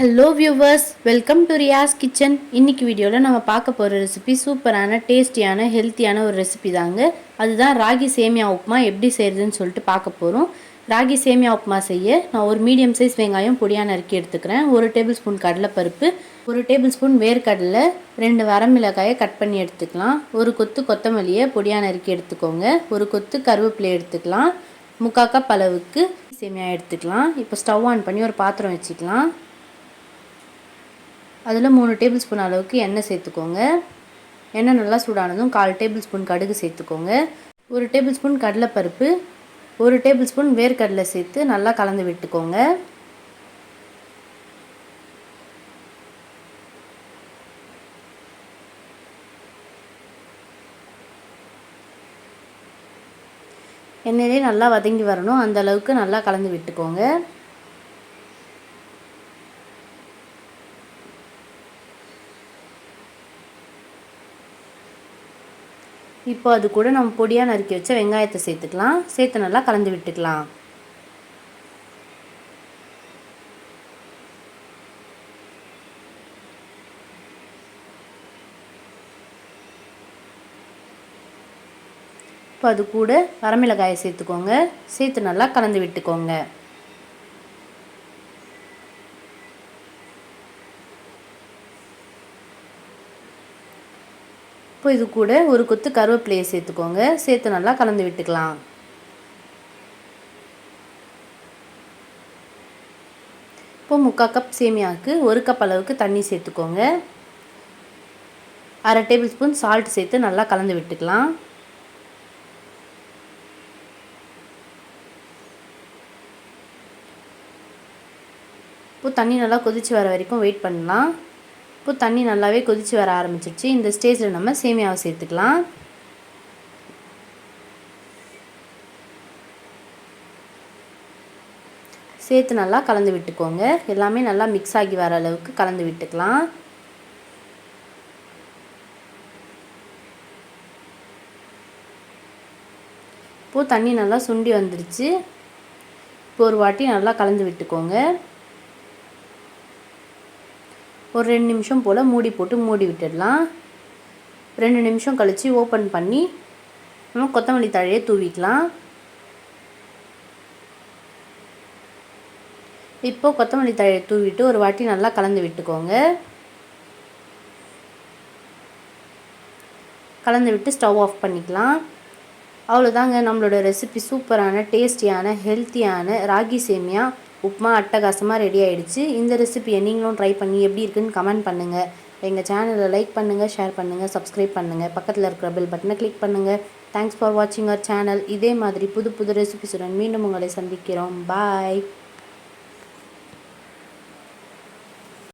Hello viewers welcome to Riyas kitchen இன்னைக்கு வீடியோவில் நம்ம பார்க்க போகிற ரெசிபி சூப்பரான டேஸ்டியான ஹெல்த்தியான ஒரு ரெசிபி தாங்க. அதுதான் ராகி சேமியா உப்புமா எப்படி செய்கிறதுன்னு சொல்லிட்டு பார்க்க போகிறோம் ராகி சேமியா உப்புமா செய்ய நான் ஒரு மீடியம் சைஸ் வெங்காயம் பொடியாக நறுக்கி எடுத்துக்கிறேன். ஒரு டேபிள் ஸ்பூன் கடலைப்பருப்பு ஒரு டேபிள் ஸ்பூன் வேர்க்கடலை ரெண்டு வரமிளகாயை கட் பண்ணி எடுத்துக்கலாம். ஒரு கொத்து கொத்தமல்லியை பொடியாக நறுக்கி எடுத்துக்கோங்க. ஒரு கொத்து கருவேப்பிலை எடுத்துக்கலாம். முக்காக்கா பலவுக்கு சேமியா எடுத்துக்கலாம். இப்போ ஸ்டவ் ஆன் பண்ணி ஒரு பாத்திரம் வச்சுக்கலாம். அதில் மூணு டேபிள் ஸ்பூன் அளவுக்கு எண்ணெய் சேர்த்துக்கோங்க. எண்ணெய் நல்லா சூடானதும் கால் டேபிள் ஸ்பூன் கடுகு சேர்த்துக்கோங்க. ஒரு டேபிள் ஸ்பூன் கடலைப்பருப்பு ஒரு டேபிள் ஸ்பூன் வேர்க்கடலை சேர்த்து நல்லா கலந்து விட்டுக்கோங்க. எண்ணெயிலே நல்லா வதங்கி வரணும். அந்த அளவுக்கு நல்லா கலந்து விட்டுக்கோங்க. இப்போ அது கூட நம்ம பொடியாக நறுக்கி வச்ச வெங்காயத்தை சேர்த்துக்கலாம். சேர்த்து நல்லா கலந்து விட்டுக்கலாம். இப்போ அது கூட வரமிளகாயை சேர்த்துக்கோங்க. சேர்த்து நல்லா கலந்து விட்டுக்கோங்க. இப்போ இது கூட ஒரு கொத்து கருவேப்பிலையை சேர்த்துக்கோங்க. சேர்த்து நல்லா கலந்து விட்டுக்கலாம். இப்போ முக்கால் கப் சேமியாவுக்கு ஒரு கப் அளவுக்கு தண்ணி சேர்த்துக்கோங்க. அரை டேபிள் ஸ்பூன் சால்ட் சேர்த்து நல்லா கலந்து விட்டுக்கலாம். இப்போ தண்ணி நல்லா கொதித்து வர வரைக்கும் வெயிட் பண்ணலாம். இப்போ தண்ணி நல்லாவே கொதித்து வர ஆரம்பிச்சிருச்சு. இந்த ஸ்டேஜில் நம்ம சேமியாவை சேர்த்துக்கலாம். சேர்த்து நல்லா கலந்து விட்டுக்கோங்க. எல்லாமே நல்லா மிக்ஸ் ஆகி வர அளவுக்கு கலந்து விட்டுக்கலாம். இப்போது தண்ணி நல்லா சுண்டி வந்துருச்சு. இப்போ ஒரு வாட்டி நல்லா கலந்து விட்டுக்கோங்க. ஒரு ரெண்டு நிமிஷம் போல் மூடி போட்டு மூடி விட்டுடலாம். ரெண்டு நிமிஷம் கழித்து ஓப்பன் பண்ணி நம்ம கொத்தமல்லி தழையை தூவிக்கலாம். இப்போது கொத்தமல்லி தழையை தூவிட்டு ஒரு வாட்டி நல்லா கலந்து விட்டுக்கோங்க. கலந்து விட்டு ஸ்டவ் ஆஃப் பண்ணிக்கலாம். அவ்வளோதாங்க நம்மளோட ரெசிபி சூப்பரான டேஸ்டியான ஹெல்த்தியான ராகி சேமியா. உப்புமா அட்டகாசமாக ரெடி ஆகிடுச்சு இந்த ரெசிபியை நீங்களும் ட்ரை பண்ணி எப்படி இருக்குன்னு கமெண்ட் பண்ணுங்கள் எங்கள் சேனலை லைக் பண்ணுங்கள் ஷேர் பண்ணுங்கள் சப்ஸ்கிரைப் பண்ணுங்கள் பக்கத்தில் இருக்கிற பெல் பட்டனை கிளிக் பண்ணுங்கள் தேங்க்ஸ் ஃபார் வாட்சிங் அவர் சேனல் இதே மாதிரி புது புது ரெசிபிஸுடன் மீண்டும் உங்களை சந்திக்கிறோம். பாய்